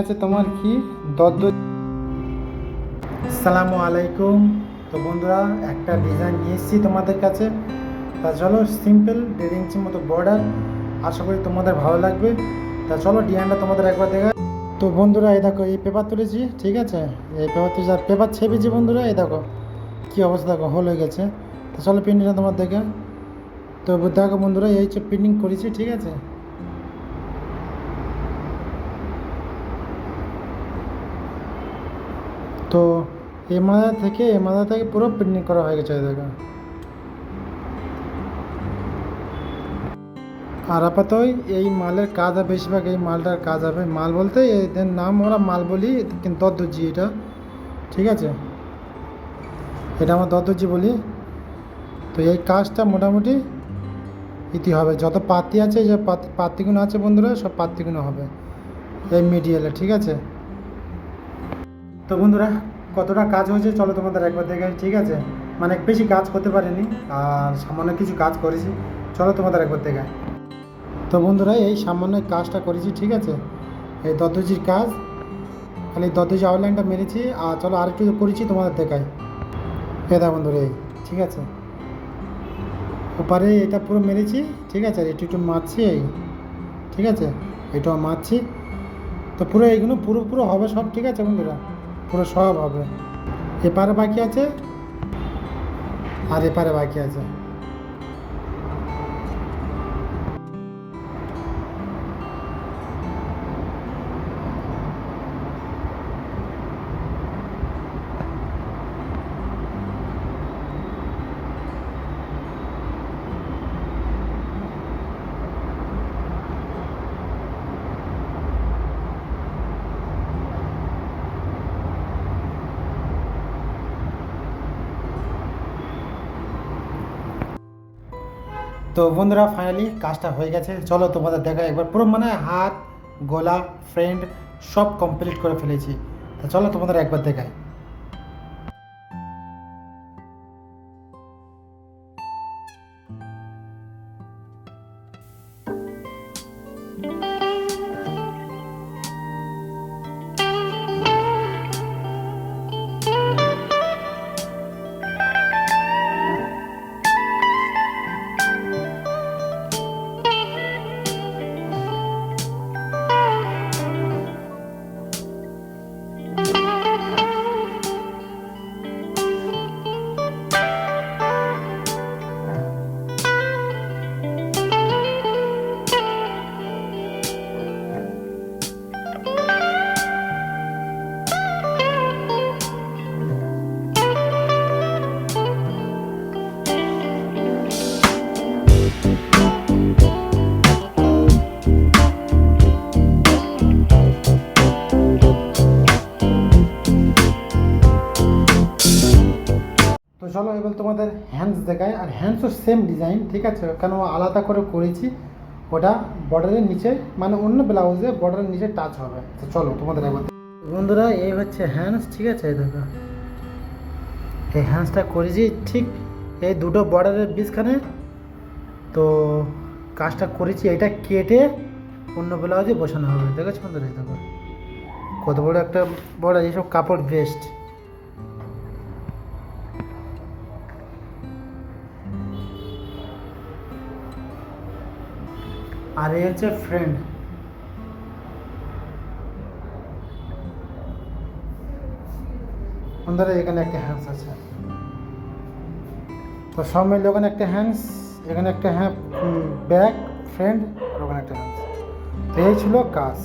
আছে তোমার কি? দদ্দ সালামু আলাইকুম। তো বন্ধুরা, একটা ডিজাইন নিয়ে এসেছি তোমাদের কাছে। তা চলো সিম্পল দেড় ইঞ্চির মতো বর্ডার আশা করি তোমাদের ভালো লাগবে। তা চলো ডিজাইনটা তোমাদের একবার দেখা। তো বন্ধুরা, এই দেখো, এই পেপার তুলেছি, ঠিক আছে? এই পেপার তুলেছি, আর পেপার ছেপেছি বন্ধুরা, এই দেখো, কী অবস্থা, দেখো, হোল হয়ে গেছে। তো চলো প্রিন্টিংটা তোমার দেখে। তো দেখো বন্ধুরা, এই হচ্ছে প্রিন্টিং করেছি, ঠিক আছে? তো এ মাথা থেকে এ মাথা থেকে পুরো প্রিন্টিং করা হয়ে গেছে দেখো। আর আপাতত এই মালের কাজ হবে বেশিরভাগ এই মালটার কাজ হবে মাল বলতে, এদের নাম ওরা মাল বলি, কিন্তু দদ্দজি এটা, ঠিক আছে? এটা আমার দদ্দজি বলি। তো এই কাজটা মোটামুটি ইতি হবে, যত পাতি আছে, যে পাতি পাতিগুলো আছে বন্ধুরা, সব পাতিগুলো হবে, এই মিডিয়ালে ঠিক আছে? তো বন্ধুরা, কতটা কাজ হয়েছে চলো তোমাদের একবার দেখে ঠিক আছে? মানে বেশি কাজ করতে পারিনি, আর সামান্য কিছু কাজ করেছি, চলো তোমাদের একবার দেখে তো বন্ধুরা, এই সামান্য কাজটা করেছি, ঠিক আছে? এই দদ্দজির কাজ, খালি দদ্দজি আউটলাইনটা মেরেছি, আর চলো আরেকটু করেছি তোমাদের দেখাই। পেদা বন্ধুরা, এই, ঠিক আছে? ওপারে এটা পুরো মেরেছি, ঠিক আছে? আর একটু একটু মারছি, এই, ঠিক আছে? এটাও মারছি। তো পুরো এইগুলো পুরো পুরো হবে সব, ঠিক আছে বন্ধুরা? পুরো সব হবে। এপারে বাকি আছে আর এপারে বাকি আছে। তো বন্ধুরা ফাইনালি কাজটা হয়ে গেছে। চলো তোমাদের দেখা একবার। পুরো মানে হাত, গলা ফ্রেন্ড সব কমপ্লিট করে ফেলেছি। তা চলো তোমাদের একবার দেখাই। তো চলো এবার তোমাদের হ্যান্ডস দেখায়। আর হ্যান্ডসও সেম ডিজাইন ঠিক আছে? কেন আলাদা করে করেছি। ওটা বর্ডারের নিচে মানে অন্য ব্লাউজে বর্ডারের নিচে টাচ হবে। তো চলো, তোমাদের একবার বন্ধুরা, এই হচ্ছে হ্যান্ডস ঠিক আছে? দেখো। এই হ্যান্ডসটা করেছি, ঠিক এই দুটো বর্ডারের বীজখানে তো কাজটা করেছি, এটা কেটে অন্য ব্লাউজে বসানো হবে। দেখেছ বন্ধুরা? দেখো। কত বড় একটা বর্ডার এইসব কাপড় বেস্ট আর এ হচ্ছে ফ্রেন্ড বন্ধুরা, এখানে একটা হ্যান্ডস আছে। তো সব মিলে ওখানে একটা হ্যান্ডস এখানে একটা হ্যাঁ ব্যাক ফ্রেন্ড আর ওখানে একটা হ্যান্ডস এই ছিল কাজ